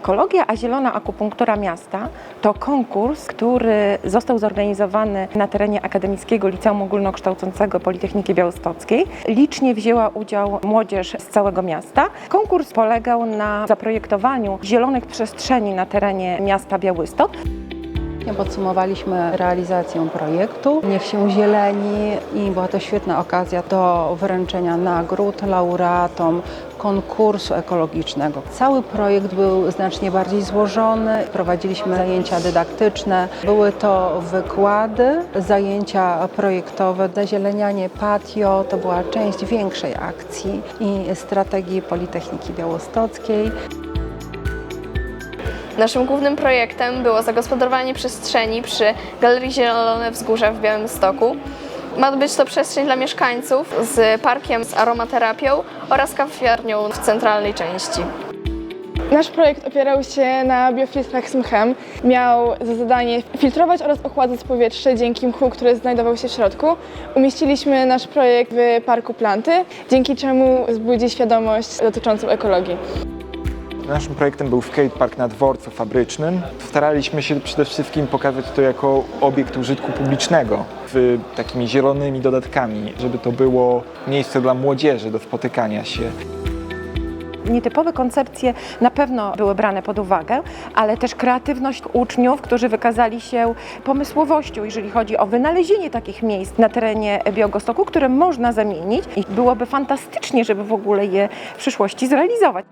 Ekologia a zielona akupunktura miasta to konkurs, który został zorganizowany na terenie Akademickiego Liceum Ogólnokształcącego Politechniki Białostockiej. Licznie wzięła udział młodzież z całego miasta. Konkurs polegał na zaprojektowaniu zielonych przestrzeni na terenie miasta Białystok. Podsumowaliśmy realizację projektu Niech się zieleni i była to świetna okazja do wręczenia nagród laureatom konkursu ekologicznego. Cały projekt był znacznie bardziej złożony. Prowadziliśmy zajęcia dydaktyczne. Były to wykłady, zajęcia projektowe, zazielenianie patio. To była część większej akcji i strategii Politechniki Białostockiej. Naszym głównym projektem było zagospodarowanie przestrzeni przy Galerii Zielone Wzgórza w Białymstoku. Ma być to przestrzeń dla mieszkańców z parkiem z aromaterapią oraz kawiarnią w centralnej części. Nasz projekt opierał się na biofiltrach z mchem. Miał za zadanie filtrować oraz ochładzać powietrze dzięki mchu, który znajdował się w środku. Umieściliśmy nasz projekt w Parku Planty, dzięki czemu wzbudzi świadomość dotyczącą ekologii. Naszym projektem był skatepark na dworcu fabrycznym. Staraliśmy się przede wszystkim pokazać to jako obiekt użytku publicznego, z takimi zielonymi dodatkami, żeby to było miejsce dla młodzieży do spotykania się. Nietypowe koncepcje na pewno były brane pod uwagę, ale też kreatywność uczniów, którzy wykazali się pomysłowością, jeżeli chodzi o wynalezienie takich miejsc na terenie Białegostoku, które można zamienić i byłoby fantastycznie, żeby w ogóle je w przyszłości zrealizować.